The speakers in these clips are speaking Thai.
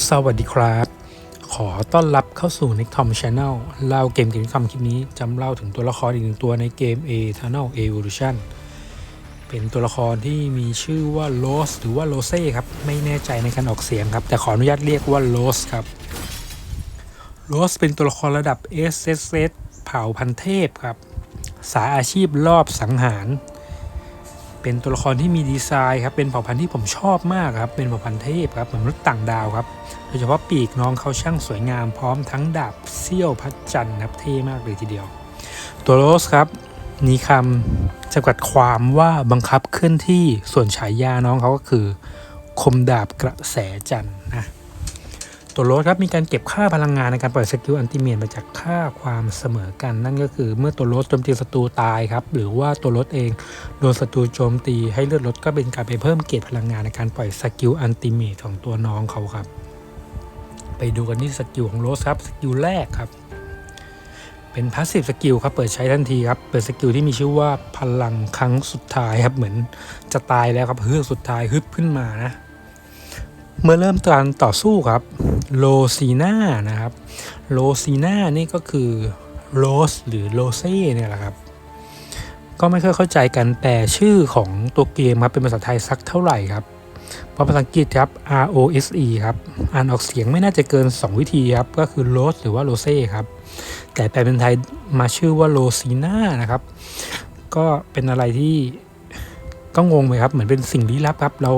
สวัสดีครับ ขอต้อนรับเข้าสู่ Nick Tom Channel เล่าเกมเกมคำคลิปนี้จำเล่าถึงตัวละครอีกหนึ่งตัวในเกม Eternal Evolution เป็นตัวละครที่มีชื่อว่า Rose หรือว่า Rose ครับ ไม่แน่ใจในการออกเสียงครับ แต่ขออนุญาตเรียกว่า Rose ครับ Rose เป็นตัวละครระดับ SSS เผ่าพันเทพครับ สายอาชีพรอบสังหาร เป็นตัวละครที่มีดีไซน์ครับเป็นเผ่าพันธุ์ที่ผมชอบมากครับเป็นเผ่าพันธุ์เทพครับเหมือนมนุษย์ต่างดาวครับโดยเฉพาะปีกน้องเขาช่างสวยงามพร้อมทั้งดาบเซี่ยวพัดจันทร์ครับเท่มากเลยทีเดียว ตัวโรสครับมีคำจำกัดความว่าบังคับเคลื่อนที่ส่วนฉายาน้องเขาก็คือ คมดาบกระแสจันทร์นะ ตัวรสครับมีการเก็บค่าพลังงานในการปล่อยสกิลอันติเมตมาจากค่าความเสมอกัน นั่นก็คือเมื่อตัวรสโจมตีศัตรูตายครับหรือว่าตัวรสเองโดนศัตรูโจมตีให้เลือดลดก็เป็นการไปเพิ่มเกรดพลังงานในการปล่อยสกิลอันติเมตของตัวน้องเขาครับ ไปดูกันที่สกิลของโรสครับสกิลแรกครับ เป็นพาสซีฟสกิลครับเปิดใช้ทันทีครับเปิดสกิลที่มีชื่อว่าพลังครั้งสุดท้ายครับเหมือนจะตายแล้วครับเฮือกสุดท้ายฮึบขึ้นมานะ เมื่อเริ่มการต่อสู้ครับโลซีนานะครับโลซีนานี่ก็คือโรสหรือโรเซ่เนี่ยแหละครับ ก็ไม่ค่อยเข้าใจกันแต่ชื่อของตัวเกมครับเป็นภาษาไทยสักเท่าไหร่ครับเพราะภาษาอังกฤษครับ R O S E ครับอ่านออกเสียงไม่น่าจะเกิน 2 วิธีครับ ก็คือโรสหรือว่าโรเซ่ครับ แต่แปลเป็นไทยมาชื่อว่าโรซีน่านะครับ ก็เป็นอะไรที่ก็งงไหมครับ เหมือนเป็นสิ่งลี้ลับครับ เรา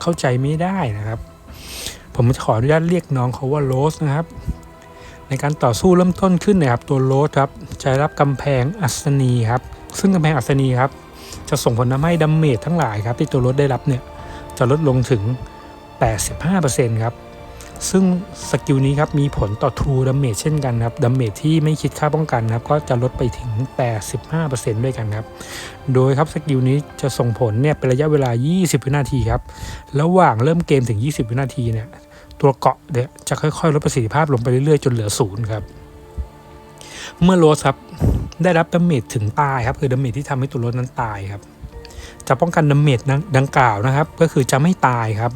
เข้าใจไม่ได้นะครับ ผมจะขออนุญาตเรียกน้องเขาว่าโรสนะครับ ในการต่อสู้เริ่มต้นขึ้นนะครับ ตัวโรสครับจะรับกำแพงอัศนีครับ ซึ่งกำแพงอัศนีครับ จะส่งผลทำให้ดัมเมจทั้งหลายครับที่ตัวโรสได้รับเนี่ยจะลดลงถึง 85%ครับ ซึ่งสกิลนี้ครับมีผลต่อ True Damage เช่นกันครับดัมเมจที่ไม่คิดค่าป้องกันครับก็จะลดไปถึง 85%ด้วยกันครับ โดยครับสกิลนี้จะส่งผลเนี่ยเป็นระยะเวลา 20 วินาทีครับ ระหว่างเริ่มเกมถึง 20 วินาทีเนี่ยตัวเกาะเนี่ยจะค่อยๆ ลดประสิทธิภาพลงไปเรื่อยๆ จนเหลือศูนย์ครับ เมื่อโรสครับได้รับดาเมจถึงตายครับคือดาเมจที่ทำให้ตัวโรสนั้นตายครับ จะป้องกันดาเมจดังกล่าวนะครับ ก็คือจะไม่ตายครับ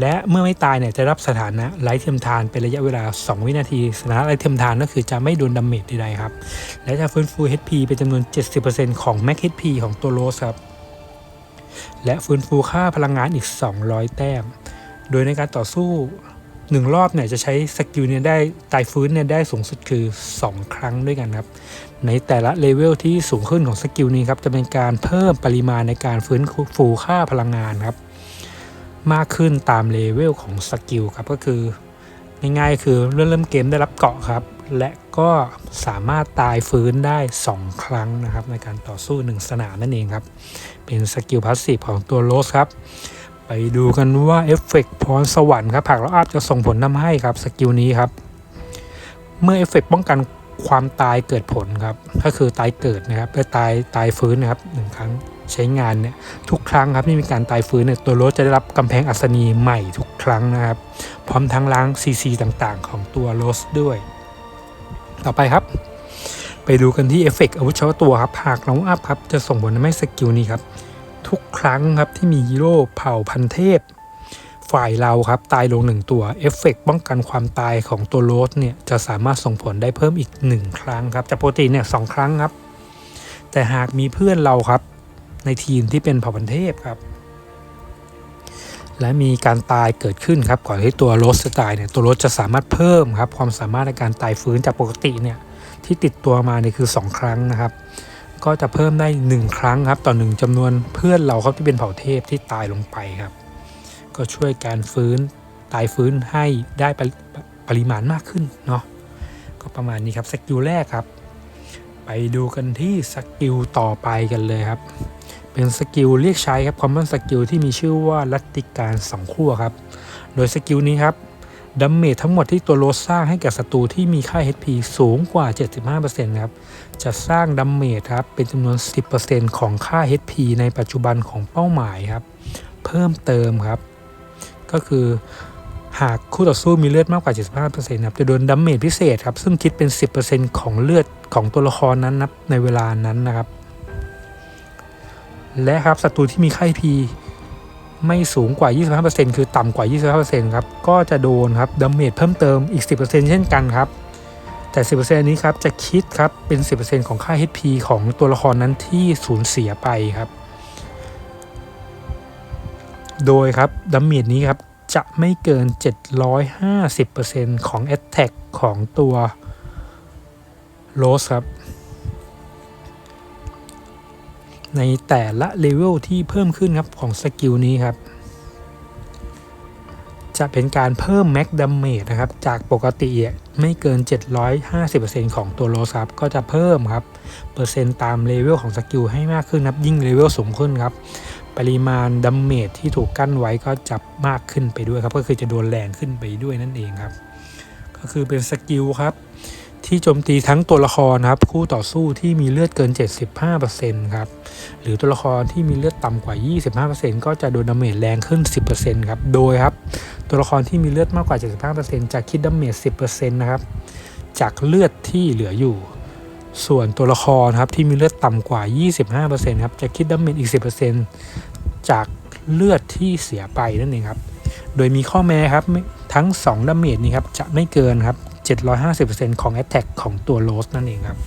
และเมื่อไม่ตายเนี่ยจะรับสถานะไร้เทียมทานเป็นระยะเวลา 2 วินาทีสถานะไร้เทียมทานก็คือจะไม่โดนดาเมจใดๆครับ และจะฟื้นฟู HP เป็นจำนวน 70%ของ Max HP ของตัวโรสครับ และฟื้นฟูค่าพลังงานอีก 200 แต้ม โดยในการต่อสู้ 1 รอบเนี่ยจะใช้สกิลเนี่ยได้ตายฟื้นเนี่ยได้สูงสุดคือ 2 ครั้งด้วยกันครับ ในแต่ละเลเวลที่สูงขึ้นของสกิลนี้ครับจะเป็นการเพิ่มปริมาณในการฟื้นฟูค่าพลังงานครับ มากขึ้นตามเลเวลของสกิลครับก็คือ ง่ายๆ คือเริ่มเริ่มเกมได้รับเกาะครับ และก็สามารถตายฟื้นได้ 2 ครั้งนะครับ ในการต่อสู้ 1 สนามนั่นเองครับ เป็นสกิลพาสซีฟของตัวโรสครับ ไปดูกันว่าเอฟเฟกต์พรสวรรค์ครับผักแล้วอาจจะส่งผลทำให้ครับสกิลนี้ครับ เมื่อเอฟเฟกต์ป้องกัน ความตายเกิดผลครับ ก็คือตายเกิดนะครับและตายตายฟื้นนะครับหนึ่งครั้งใช้งานเนี่ยทุกครั้งครับที่มีการตายฟื้นเนี่ยตัวรสจะได้รับกำแพงอัศนีใหม่ทุกครั้งนะครับ พร้อมทั้งล้างซีซีต่างๆ ของตัวรสด้วย ต่อไปครับ ไปดูกันที่เอฟเฟกต์อาวุธเฉพาะตัวครับหากเราอัพครับจะส่งผลทำให้สกิลนี้ครับ ทุกครั้งครับที่มีฮีโร่เผ่าพันเทพ ฝ่ายเราครับตายลงหนึ่งตัวเอฟเฟกป้องกันความตายของตัวโรสเนี่ยจะสามารถส่งผลได้เพิ่มอีก 1 ครั้งครับจากปกติเนี่ยสครั้งครับ แต่หากมีเพื่อนเราครับ ในทีมที่เป็นเผ่าพันเทพครับ และมีการตายเกิดขึ้นครับก่อนที่ตัวโรสจะตายเนี่ยตัวโรสจะสามารถเพิ่มครับความสามารถในการตายฟื้นจากปกติเนี่ยที่ติดตัวมาเนี่ยคือ 2 ครั้งนะครับก็จะเพิ่มได้ 1 ครั้งครับ ต่อหนึ่งจำนวนเพื่อนเราครับที่เป็นเผ่าเทพที่ตายลงไปครับ ก็ช่วยการฟื้นตายฟื้นให้ได้ปริปริมาณมากขึ้นเนาะก็ประมาณนี้ครับสกิลแรกครับ ไปดูกันที่สกิลต่อไปกันเลยครับ เป็นสกิลเรียกใช้ครับคอมมอนสกิลที่มีชื่อว่าลัตติการสองขั้วครับ โดยสกิลนี้ครับดัมเมจทั้งหมดที่ตัวโรสสร้างให้แก่ศัตรูที่มีค่า HP สูงกว่า 75%ครับ จะสร้างดัมเมจครับ เป็นจำนวน 10%ของค่า HP ในปัจจุบันของเป้าหมายครับ เพิ่มเติมครับ ก็คือหากคู่ต่อสู้มีเลือดมากกว่า 75%ครับจะโดนดัมเมจพิเศษครับ ซึ่งคิดเป็น 10%ของเลือดของตัวละครนั้นนับในเวลานั้นนะครับ และครับศัตรูที่มีค่า HP ไม่สูงกว่า 25%คือต่ำกว่า 25%ครับ ก็จะโดนครับดาเมจเพิ่มเติมอีก 10%เช่นกันครับ แต่ 10%นี้ครับจะคิดครับเป็น 10%ของค่า HP ของตัวละครนั้นที่สูญเสียไปครับ โดยครับดาเมจนี้ครับจะไม่เกิน 750%ของ Attack ของตัวโรสครับ ในแต่ละเลเวลที่เพิ่มขึ้นครับของสกิลนี้ครับ จะเป็นการเพิ่มแม็กดัมเมจนะครับ จากปกติไม่เกิน 750%ของตัวโรสครับ ก็จะเพิ่มครับ เปอร์เซ็นต์ตามเลเวลของสกิลให้มากขึ้นครับ ยิ่งเลเวลสูงขึ้นครับ ปริมาณดัมเมจที่ถูกกั้นไว้ก็จะมากขึ้นไปด้วยครับ ก็คือจะโดนแรงขึ้นไปด้วยนั่นเองครับ ก็คือเป็นสกิลครับ ที่โจมตีทั้งตัวละครครับ คู่ต่อสู้ที่มีเลือดเกิน 75%ครับ หรือตัวละครที่มีเลือดต่ำกว่า 25%ก็จะโดนดาเมจแรงขึ้น 10%ครับ โดยครับ ตัวละครที่มีเลือดมากกว่า 75%จะคิดดาเมจ 10%นะครับ จากเลือดที่เหลืออยู่ ส่วนตัวละครครับที่มีเลือดต่ำกว่า 25%ครับจะคิดดาเมจอีก 10%จากเลือดที่เสียไปนั่นเองครับ โดยมีข้อแม้ครับทั้ง 2ดาเมจนี้ครับจะไม่เกินครับ 750%ของ Attack ของตัวโรสนั่นเองครับ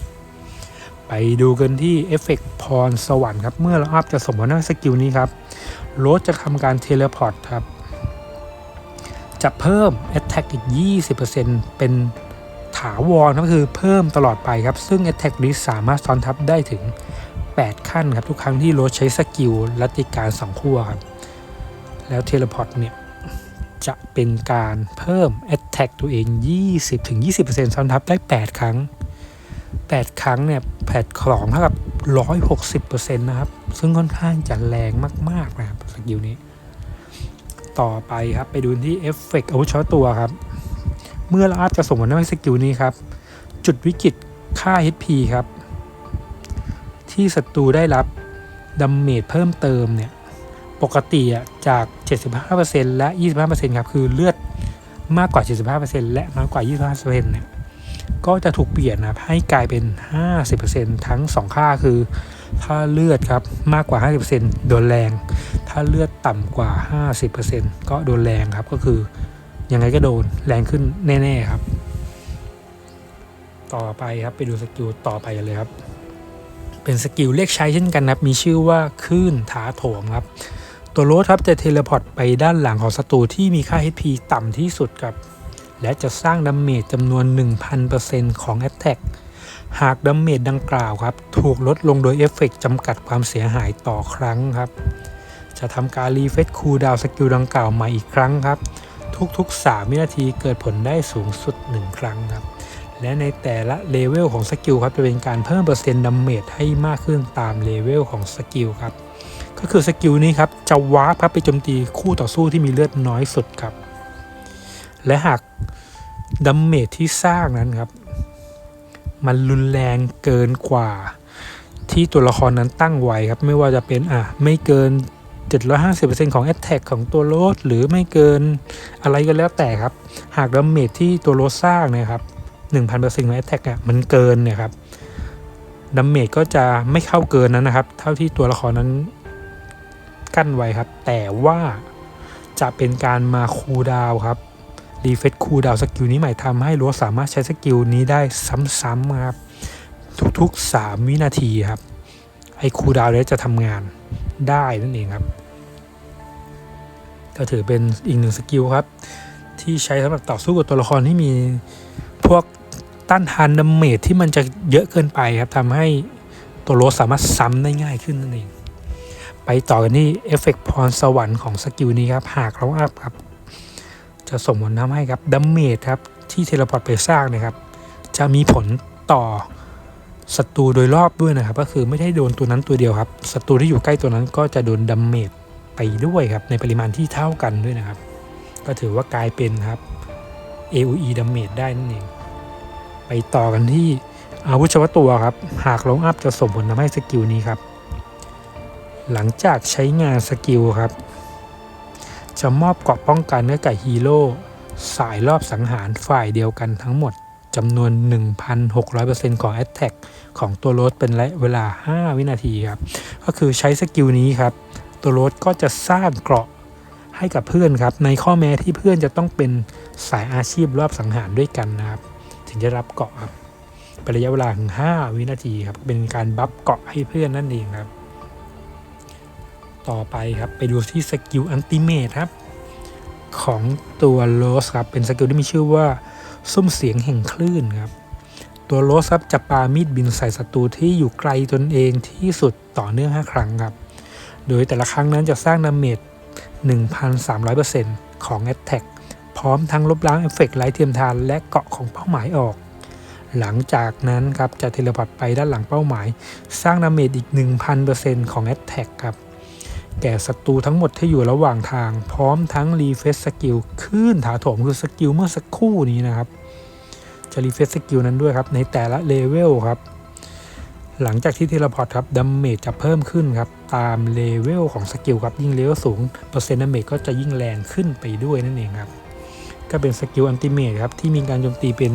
ไปดูกันที่เอฟเฟกพรสวรรค์ครับเมื่อเราอัพจะสมมติว่าสกิลนี้ครับโรสจะทำการเทเลพอร์ตครับจะเพิ่ม Attack อีก 20%เป็นาวรก็คือเพิ่มตลอดไปครับ ซึ่ง Attack นี้สามารถซ้อนทับได้ถึง 8 ขั้นครับ ทุกครั้งที่โรสใช้สกิลลัติการ2ขั้วครับ แล้วเทเลพอร์ตเนี่ย จะเป็นการเพิ่ม Attack ตัวเอง 20-20%ซ้อนทับได้ 8 ครั้ง 8 ครั้งเนี่ยแผดของเท่ากับ 160%นะครับ ซึ่งค่อนข้างจะแรงมาก ๆ นะครับสกิลนี้ ต่อไปครับไปดูที่เอฟเฟกอาวุธเฉพาะตัวครับ เมื่อเราอัพจะส่งผลให้สกิลนี้ครับ จุดวิกฤตค่า HP ครับ ที่ศัตรูได้รับดัมเมจเพิ่มเติมเนี่ย ปกติอะจาก 75%และ 25%ครับ คือเลือดมากกว่า 75%และน้อยกว่า 25%เนี่ยก็จะถูกเปลี่ยนนะครับให้กลายเป็น 50%ทั้ง 2 ค่าคือ ถ้าเลือดครับมากกว่า 50%โดนแรง ถ้าเลือดต่ำกว่า 50%ก็โดนแรงครับก็คือ ยังไงก็โดนแรงขึ้นแน่ ๆ ครับ ต่อไปครับไปดูสกิลต่อไปกันเลยครับ เป็นสกิลเรียกใช้เช่นกันครับ มีชื่อว่าคลื่นถาโถมครับ ตัวโรสครับจะเทเลพอร์ตไปด้านหลังของศัตรูที่มีค่า HP ต่ำที่สุดครับ และจะสร้างดาเมจจำนวน 1,000%ของ Attack หากดาเมจดังกล่าวครับ ถูกลดลงโดยเอฟเฟกจำกัดความเสียหายต่อครั้งครับ จะทำการรีเฟซคูลดาวสกิลดังกล่าวใหม่อีกครั้งครับ ทุกๆ 3 วินาทีเกิดผลได้สูงสุด 1 ครั้งครับ และในแต่ละเลเวลของสกิลครับจะเป็นการเพิ่มเปอร์เซ็นต์ดาเมจให้มากขึ้นตามเลเวลของสกิลครับ ก็คือสกิลนี้ครับจะวาร์ปครับไปโจมตีคู่ต่อสู้ที่มีเลือดน้อยสุดครับ และหากดัมเมจที่สร้างนั้นครับ มันรุนแรงเกินกว่าที่ตัวละครนั้นตั้งไว้ครับ ไม่ว่าจะเป็นอะไม่เกิน 750%ของ Attack ของตัวโรสหรือไม่เกินอะไรก็แล้วแต่ครับ หากดาเมจที่ตัวโรสสร้างนี่ยครับ 1,000%ของ Attack อะมันเกินเนี่ยครับดาเมจก็จะไม่เข้าเกินนั้นนะครับ เท่าที่ตัวละครนั้นกั้นไว้ครับ แต่ว่าจะเป็นการมาคูดาวครับรีเฟซคูดาวสกิลนี้ใหม่ทำให้โรสสามารถใช้สกิลนี้ได้ซ้ำๆครับทุกๆ 3 วินาทีครับไอ้คูดาวน์นี้จะทำงานได้นั่นเองครับ ก็ถือเป็นอีกหนึ่งสกิลครับ ที่ใช้สำหรับต่อสู้กับตัวละครที่มีพวกต้านทานดาเมจที่มันจะเยอะเกินไปครับทำให้ตัวโรสสามารถซ้ำได้ง่ายขึ้นนั่นเอง ไปต่อกันที่เอฟเฟกพรสวรรค์ของสกิลนี้ครับหากเราอัพครับ จะส่งผลทำให้ครับดาเมจครับที่เทเลพอร์ตไปสร้างนะครับ จะมีผลต่อศัตรูโดยรอบด้วยนะครับ ก็คือไม่ได้โดนตัวนั้นตัวเดียวครับศัตรูที่อยู่ใกล้ตัวนั้นก็จะโดนดาเมจ ไปด้วยครับในปริมาณที่เท่ากันด้วยนะครับ ก็ถือว่ากลายเป็นครับ AOE ดาเมจได้นั่นเอง ไปต่อกันที่อาวุธเฉพาะตัวครับ หากลงอัพจะส่งผลทำให้สกิลนี้ครับ หลังจากใช้งานสกิลครับ จะมอบเกราะป้องกันให้กับฮีโร่สายรอบสังหารฝ่ายเดียวกันทั้งหมดจำนวน 1,600%ของ Attack ของตัวรสเป็นระยะเวลา 5 วินาทีครับ ก็คือใช้สกิลนี้ครับ ตัวโรสก็จะสร้างเกราะให้กับเพื่อนครับ ในข้อแม้ที่เพื่อนจะต้องเป็นสายอาชีพรอบสังหารด้วยกันนะครับ ถึงจะรับเกาะครับเป็นระยะเวลาถึง 5 วินาทีครับ เป็นการบัฟเกาะให้เพื่อนนั่นเองครับ ต่อไปครับไปดูที่สกิลอันติเมทครับ ของตัวโรสครับ เป็นสกิลที่มีชื่อว่าซุ้มเสียงแห่งคลื่นครับ ตัวโรสครับจะปามีดบินใส่ศัตรูที่อยู่ไกลตนเองที่สุดต่อเนื่อง 5 ครั้งครับ โดยแต่ละครั้งนั้นจะสร้างดาเมจ 1,300%ของ a t t a c k พร้อมทั้งลบล้างเอฟเฟกต์ไร้เทียมทานและเกาะของเป้าหมายออก หลังจากนั้นครับจะเทเลพอร์ตไปด้านหลังเป้าหมาย สร้างดาเมจอีก 1,000%ของ a t t a c k ครับแก่ศัตรูทั้งหมดที่อยู่ระหว่างทาง พร้อมทั้งรีเฟซสกิลขึ้นถาโถมคือสกิลเมื่อสักครู่นี้นะครับ จะรีเฟซสกิลนั้นด้วยครับในแต่ละเลเวลครับ หลังจากที่เทเลพอร์ตครับดัมเมจจะเพิ่มขึ้นครับ ตามเลเวลของสกิลครับ ยิ่งเลเวลสูง เปอร์เซ็นต์ดัมเมจก็จะยิ่งแรงขึ้นไปด้วยนั่นเองครับ ก็เป็นสกิลอันติเมทครับ ที่มีการโจมตีเป็น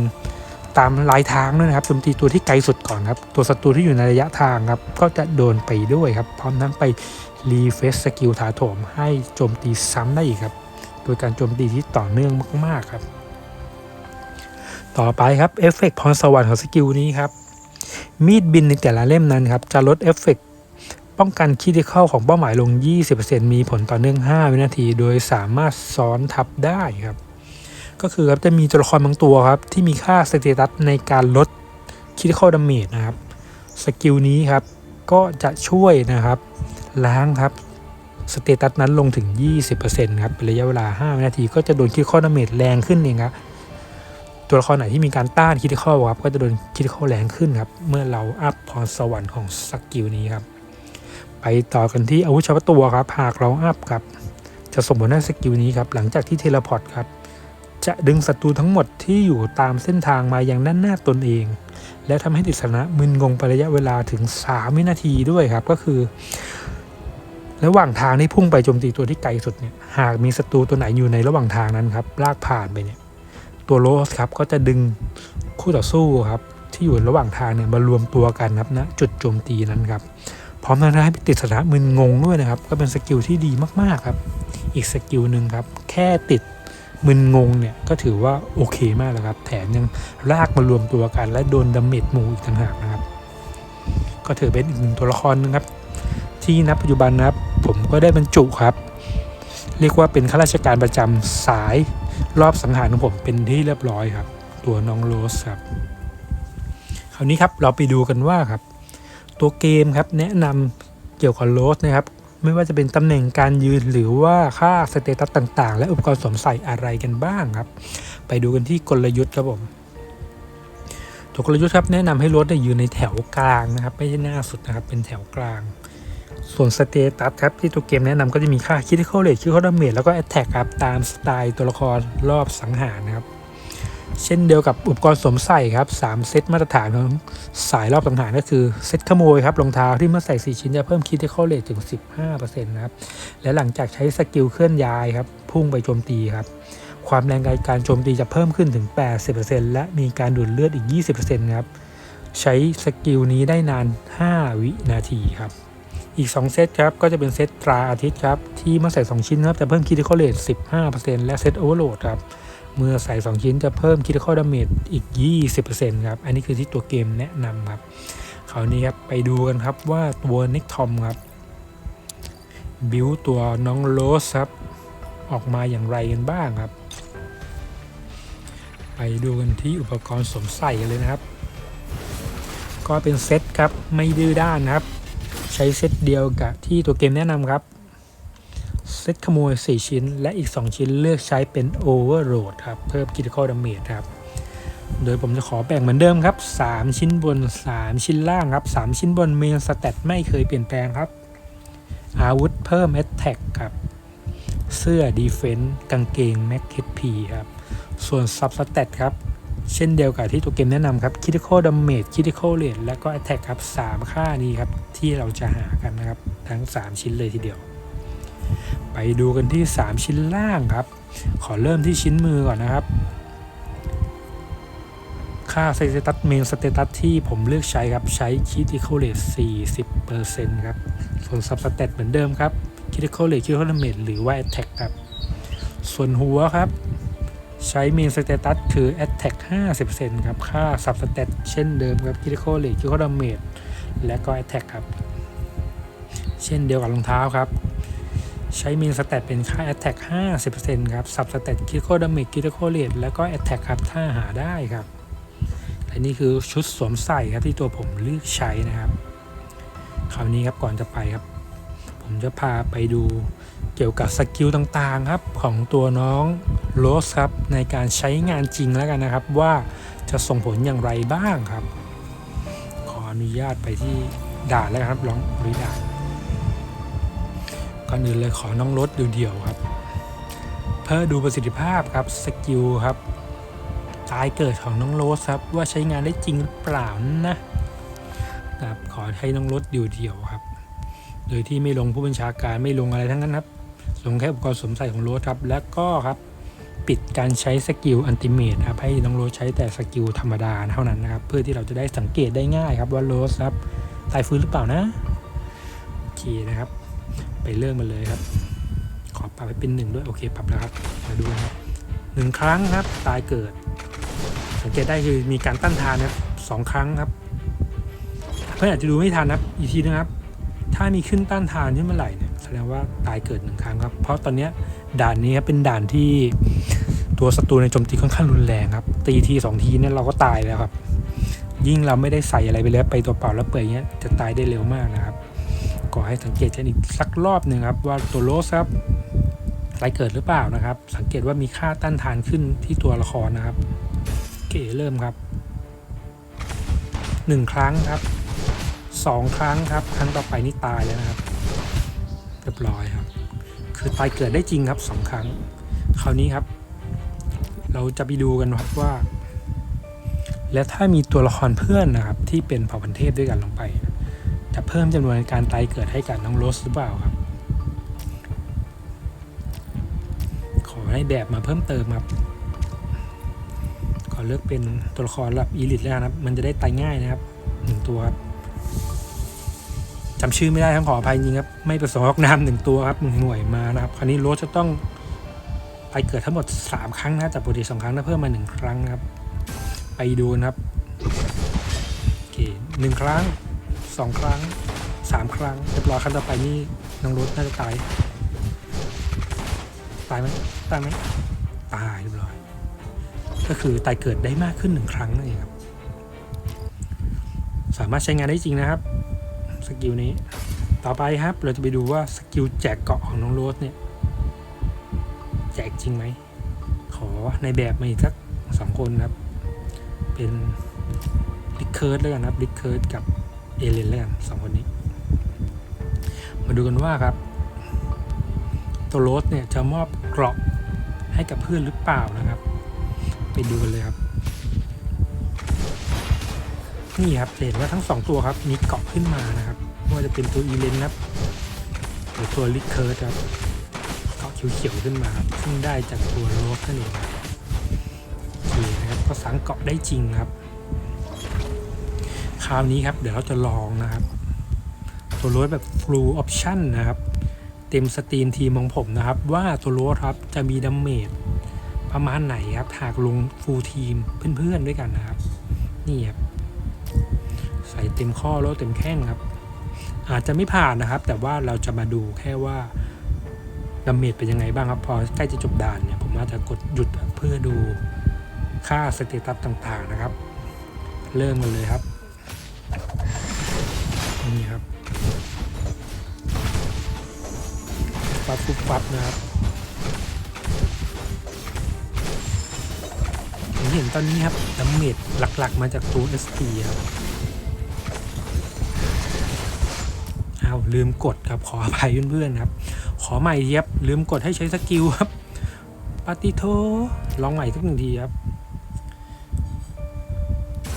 ตามลายทางด้วยนะครับโจมตีตัวที่ไกลสุดก่อนครับ ตัวศัตรูที่อยู่ในระยะทางครับ ก็จะโดนไปด้วยครับ พร้อมทั้งไปรีเฟซสกิลถาโถมให้โจมตีซ้ำได้อีกครับ โดยการโจมตีที่ต่อเนื่องมาก ๆครับ ต่อไปครับเอฟเฟกต์พรสวรรค์ของสกิลนี้ครับ มีดบินในแต่ละเล่มนั้นครับจะลดเอฟเฟกต์ป้องกันคิดิเข้าของเป้าหมายลง 20%มีผลต่อเนื่อง 5 วินาที โดยสามารถซ้อนทับได้ครับ ก็คือครับจะมีตัวละครบางตัวครับ ที่มีค่าสเตตัสในการลดคิดิเข้าดาเมจนะครับ สกิลนี้ครับ ก็จะช่วยนะครับ ล้างครับสเตตัสนั้นลงถึง 20%ครับเป็นระยะเวลา 5 วินาที ก็จะโดนคิดข้อดาเมจแรงขึ้นเองครับ ตัวละครไหนที่มีการต้านคิดข้อครับก็จะโดนคิดข้อแรงขึ้นครับเมื่อเราอัพพรสวรรค์ของสกิลนี้ครับไปต่อกันที่อาวุธเฉพาะตัวครับหากเราอัพครับจะส่งผลให้สกิลนี้ครับหลังจากที่เทเลพอร์ตครับจะดึงศัตรูทั้งหมดที่อยู่ตามเส้นทางมาอยังด้านหน้าตนเอง และทำให้ติดสนะมึนงงไประยะเวลาถึง 3 วินาทีด้วยครับก็คือ ระหว่างทางที่พุ่งไปโจมตีตัวที่ไกลสุดเนี่ยหากมีศัตรูตัวไหนอยู่ในระหว่างทางนั้นครับลากผ่านไปเนี่ย ตัวโรสครับก็จะดึงคู่ต่อสู้ครับที่อยู่ระหว่างทางเนี่ยมารวมตัวกันครับนะจุดโจมตีนั้นครับพร้อมทั้งให้ติดสถานะมึนงงด้วยนะครับ ก็เป็นสกิลที่ดีมากๆครับ อีกสกิลหนึ่งครับ แค่ติดมึนงงเนี่ยก็ถือว่าโอเคมากแล้วครับ แถมยังลากมารวมตัวกัน และโดนดาเมจหมู่อีกต่างหากนะครับ ก็ถือเป็นอีกหนึ่งตัวละครนึงครับ ที่ณปัจจุบันนะครับ ผมก็ได้บรรจุครับ เรียกว่าเป็นข้าราชการประจำสาย รอบสังหารของผมเป็นที่เรียบร้อยครับ ตัวน้องโรสครับ คราวนี้ครับเราไปดูกันว่าครับ ตัวเกมครับแนะนำเกี่ยวกับโรสนะครับ ไม่ว่าจะเป็นตำแหน่งการยืนหรือว่าค่าสเตตัสต่างๆ และอุปกรณ์สวมใส่อะไรกันบ้างครับ ไปดูกันที่กลยุทธ์ครับผมตัวกลยุทธ์ครับแนะนำให้รถเนี่ยยืนในแถวกลางนะครับ ไม่ใช่หน้าสุดนะครับเป็นแถวกลาง ส่วนสเตตัสครับที่ตัวเกมแนะนำก็จะมีค่าคิดเข้าเลทคิดเข้าดาเมจแล้วก็แอตแทกครับตามสไตล์ตัวละครรอบสังหารนะครับ เช่นเดียวกับอุปกรณ์สวมใส่ครับ 3 เซตมาตรฐานของสายรอบสังหารก็คือเซตขโมยครับรองเท้าที่เมื่อใส่ 4 ชิ้นจะเพิ่มคิดเข้าเลทถึง 15%นะครับและหลังจากใช้สกิลเคลื่อนย้ายครับพุ่งไปโจมตีครับความแรงการโจมตีจะเพิ่มขึ้นถึง 80%และมีการดูดเลือดอีก 20%ครับ ใช้สกิลนี้ได้นาน 5 วินาทีครับ อีก 2 เซตครับ ก็จะเป็นเซตตราอาทิตย์ครับ ที่เมื่อใส่ 2 ชิ้นครับ จะเพิ่มคิดเข้าเลท15%และเซตโอเวอร์โหลดครับ เมื่อใส่ 2 ชิ้นจะเพิ่มคิดเข้าดาเมจอีก 20%ครับ อันนี้คือที่ตัวเกมแนะนำครับคราวนี้ครับ ไปดูกันครับว่าตัวนิกทอมครับ บิวตัวน้องโรสครับ ออกมาอย่างไรกันบ้างครับ ไปดูกันที่อุปกรณ์สวมใส่กันเลยนะครับ ก็เป็นเซตครับไม่ดื้อด้านนะครับ ใช้เซตเดียวกับที่ตัวเกมแนะนำครับ เซตขโมย 4 ชิ้น และอีก 2 ชิ้นเลือกใช้เป็น Overload ครับ เพิ่ม Critical Damage ครับ โดยผมจะขอแบ่งเหมือนเดิมครับ 3 ชิ้นบน 3 ชิ้นล่างครับ 3 ชิ้นบนเมนสเตตไม่เคยเปลี่ยนแปลงครับ อาวุธเพิ่ม Attack ครับ เสื้อ Defense กางเกง Max HP ครับ ส่วน Sub Stat ครับ เช่นเดียวกับที่ตัวเกมแนะนำครับ Critical Damage Critical Rate และก็ Attack ครับ 3 ค่านี้ครับ ที่เราจะหากันนะครับ ทั้ง 3 ชิ้นเลยทีเดียว ไปดูกันที่ 3 ชิ้นล่างครับ ขอเริ่มที่ชิ้นมือก่อนนะครับ ค่าสเตตัสเมนสเตตัสที่ผมเลือกใช้ครับ ใช้ Critical Rate 40%ครับ ส่วน Substat เหมือนเดิมครับ Critical Rate Critical Damage หรือว่า Attack ครับ ส่วนหัวครับ ใช้มีนสเตตัสคือ Attack 50%ครับ ค่า Sub Stat เช่นเดิมครับ Critical Rate Critical Damage และก็ Attack ครับ เช่นเดียวกับรองเท้าครับ ใช้มีนสเตตเป็นค่า Attack 50%ครับ Sub Stat Critical Damage Critical Rate และก็ Attack ครับ ถ้าหาได้ครับและนี่คือชุดสวมใส่ครับที่ตัวผมเลือกใช้นะครับ คราวนี้ครับก่อนจะไปครับ ผมจะพาไปดู เกี่ยวกับสกิลต่างๆครับของตัวน้องโรสครับในการใช้งานจริงแล้วกันนะครับ ว่าจะส่งผลอย่างไรบ้างครับ ขออนุญาตไปที่ด่านแล้วครับลองลุยด่านก่อนอื่นเลยขอน้องรถเดี่ยวๆครับ เพื่อดูประสิทธิภาพครับสกิลครับตายเกิดของน้องโรสครับว่าใช้งานได้จริงหรือเปล่านะครับขอให้น้องรถเดี่ยวๆครับ โดยที่ไม่ลงผู้บัญชาการไม่ลงอะไรทั้งนั้นครับลงแค่อุปกรณ์สวมใส่ของโรสครับ แล้วก็ครับปิดการใช้สกิลอันติเมทครับให้น้องโรสใช้แต่สกิลธรรมดาเท่านั้นนะครับ เพื่อที่เราจะได้สังเกตได้ง่ายครับว่าโรสครับตายฟื้นหรือเปล่านะโอเคนะครับ ไปเริ่มมาเลยครับ ขอปรับให้เป็นหนึ่งด้วยโอเคปรับแล้วครับมาดูนะครับหนึ่งครั้งครับตายเกิด สังเกตได้คือมีการต้านทานนะครับสองครั้งครับเพื่อนอาจจะดูไม่ทันนะครับอีกทีนะครับ ถ้ามีขึ้นต้านทานที่เมื่อไหร่เนี่ยแสดงว่าตายเกิดหนึ่งครั้งครับ เพราะตอนนี้ด่านนี้ครับเป็นด่านที่ตัวศัตรูในโจมตีค่อนข้างรุนแรงครับ ตีทีสองทีเนี่ยเราก็ตายแล้วครับ ยิ่งเราไม่ได้ใส่อะไรไปแล้วไปตัวเปล่าแล้วเปื่อยเงี้ยจะตายได้เร็วมากนะครับขอให้สังเกตกันอีกสักรอบหนึ่งครับว่าตัวโรสครับตายเกิดหรือเปล่านะครับ สังเกตว่ามีค่าต้านทานขึ้นที่ตัวละครนะครับโอเคเริ่มครับหนึ่งครั้งครับ สองครั้งครับ ครั้งต่อไปนี่ตายแล้วนะครับ เรียบร้อยครับ คือตายเกิดได้จริงครับสองครั้ง คราวนี้ครับ เราจะไปดูกันครับว่า และถ้ามีตัวละครเพื่อนนะครับ ที่เป็นเผ่าพันธุ์เทพด้วยกันลงไป จะเพิ่มจำนวนการตายเกิดให้กับน้องโรสหรือเปล่าครับ ขอให้แบบมาเพิ่มเติมครับขอเลือกเป็นตัวละครระดับอีลิทแล้วนะครับ มันจะได้ตายง่ายนะครับหนึ่งตัวครับ จำชื่อไม่ได้ทั้งขออภัยจริงครับ ไม่ประสงค์ออกนามหนึ่งตัวครับหนึ่งหน่วยมานะครับ คราวนี้โรสจะต้องไปเกิดทั้งหมด 3 ครั้งนะจากปกติสองครั้งนะเพิ่มมา 1 ครั้งครับ ไปดูนะครับโอเคหนึ่งครั้งสองครั้งสามครั้งเรียบร้อยครั้งต่อไปนี่น้องโรสน่าจะตายตายไหมตายไหมตายเรียบร้อย ก็คือตายเกิดได้มากขึ้นหนึ่งครั้งนั่นเองครับ สามารถใช้งานได้จริงนะครับ สกิลนี้ ต่อไปครับเราจะไปดูว่าสกิลแจกเกาะของน้องโรสเนี่ย แจกจริงไหม ขอในแบบมาอีกสักสองคนครับ เป็นลิคเคิร์ดแล้วกันครับลิคเคิร์ดกับเอเลนแล้วกันสองคนนี้ มาดูกันว่าครับ ตัวโรสเนี่ยจะมอบเกราะให้กับเพื่อนหรือเปล่านะครับ ไปดูกันเลยครับ นี่ครับเห็นว่าทั้งสองตัวครับมีเกาะขึ้นมานะครับไม่ว่าจะเป็นตัวอีเลนนะครับหรือตัวลิคเคิร์ดครับเกาะเขียวๆขึ้นมาครับซึ่งได้จากตัวโรสนั่นเองครับโอเคนะครับก็สังเกาะได้จริงครับ คราวนี้ครับเดี๋ยวเราจะลองนะครับ ตัวโรสแบบ full option นะครับ เต็มสตรีมทีมของผมนะครับ ว่าตัวโรสครับจะมีดาเมจประมาณไหนครับหากลง full ทีมเพื่อนๆด้วยกันนะครับ นี่ครับ เต็มข้อแล้วเต็มแข้งครับ อาจจะไม่ผ่านนะครับ แต่ว่าเราจะมาดูแค่ว่าดาเมจเป็นยังไงบ้างครับ พอใกล้จะจบด่านเนี่ยผมอาจจะกดหยุดเพื่อดูค่าสเตตัสต่างๆนะครับ เริ่มกันเลยครับ นี่ครับฟับฟุบฟับนะครับผมเห็นตอนนี้ครับดาเมจหลักๆมาจากตัว ST ครับ ลืมกดครับขออภัยเพื่อนๆครับ ขอใหม่ทีครับลืมกดให้ใช้สกิลครับปาติโทลองใหม่สักหนึ่งทีครับ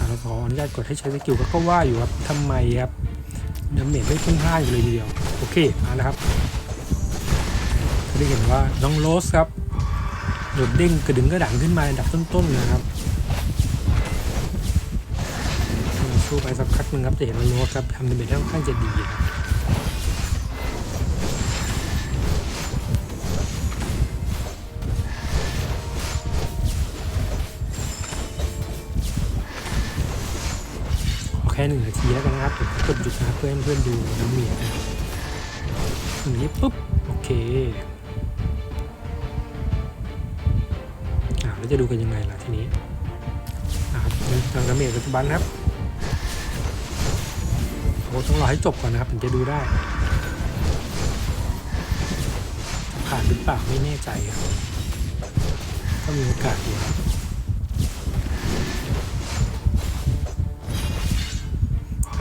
เราขออนุญาตกดให้ใช้สกิลก็ว่าอยู่ครับทำไมครับดาเมจไม่ค่อนข้างอยู่เลยทีเดียวโอเคมาแล้วครับได้เห็นว่าน้องโรสครับโดดเด้งกระดึงกระดังขึ้นมาอันดับต้นๆนะครับสู้ไปสักพักหนึ่งครับจะเห็นว่าโรสครับทำดาเมจค่อนข้างจะดีครับ หนึ่งนาทีแล้วกันนะครับผมกดหยุดนะเพื่อให้เพื่อนดูน้ำเมียนะอย่างนี้ปุ๊บโอเคอ่าแล้วจะดูกันยังไงล่ะทีนี้นะครับทางน้ำเมียปัจจุบันครับโอ้ต้องรอให้จบก่อนนะครับถึงจะดูได้ ผ่านหรือเปล่าไม่แน่ใจครับก็มีโอกาสอยู่ครับ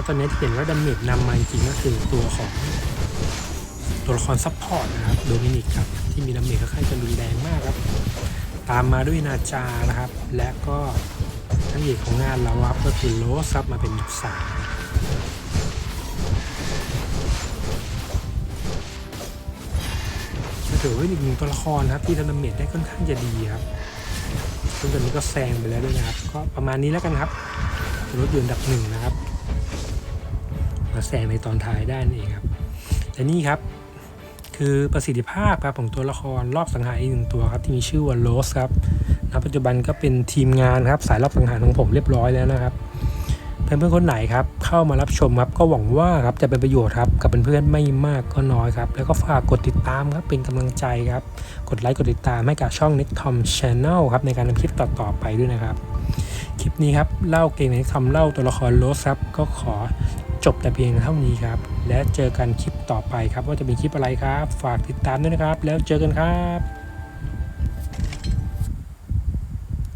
แล้วตอนนี้ที่เห็นว่าดาเมจนำมาจริงก็คือตัวของตัวละครซัพพอร์ตนะครับโดมินิกครับ ที่มีดาเมจค่อนข้างจะรุนแรงมากครับ ตามมาด้วยนาจานะครับ และก็ทั้งเอกของงานเราครับก็คือโลซับมาเป็นสามถือว่าอีกหนึ่งตัวละครนะครับที่ทำดาเมจได้ค่อนข้างจะดีครับซึ่งตอนนี้ก็แซงไปแล้วด้วยนะครับ ก็ประมาณนี้แล้วกันครับ รถยนต์อันดับหนึ่งนะครับ แซงในตอนท้ายได้นั่นเองครับและนี่ครับคือประสิทธิภาพครับของตัวละครรอบสังหารอีกหนึ่งตัวครับที่มีชื่อว่าโรสครับณปัจจุบันก็เป็นทีมงานครับสายรอบสังหารของผมเรียบร้อยแล้วนะครับเพื่อนๆคนไหนครับเข้ามารับชมครับก็หวังว่าครับจะเป็นประโยชน์ครับกับเพื่อนๆไม่มากก็น้อยครับแล้วก็ฝากกดติดตามครับเป็นกำลังใจครับกดไลค์กดติดตามให้กับช่อง Nick Tom Channel ครับในการทำคลิปต่อๆไปด้วยนะครับคลิปนี้ครับเล่าเกม Nick Tom เล่าตัวละครโรสครับก็ขอ จบแต่เพียงเท่านี้ครับ และเจอกันคลิปต่อไปครับ ว่าจะเป็นคลิปอะไรครับ ฝากติดตามด้วยนะครับ แล้วเจอกันครับ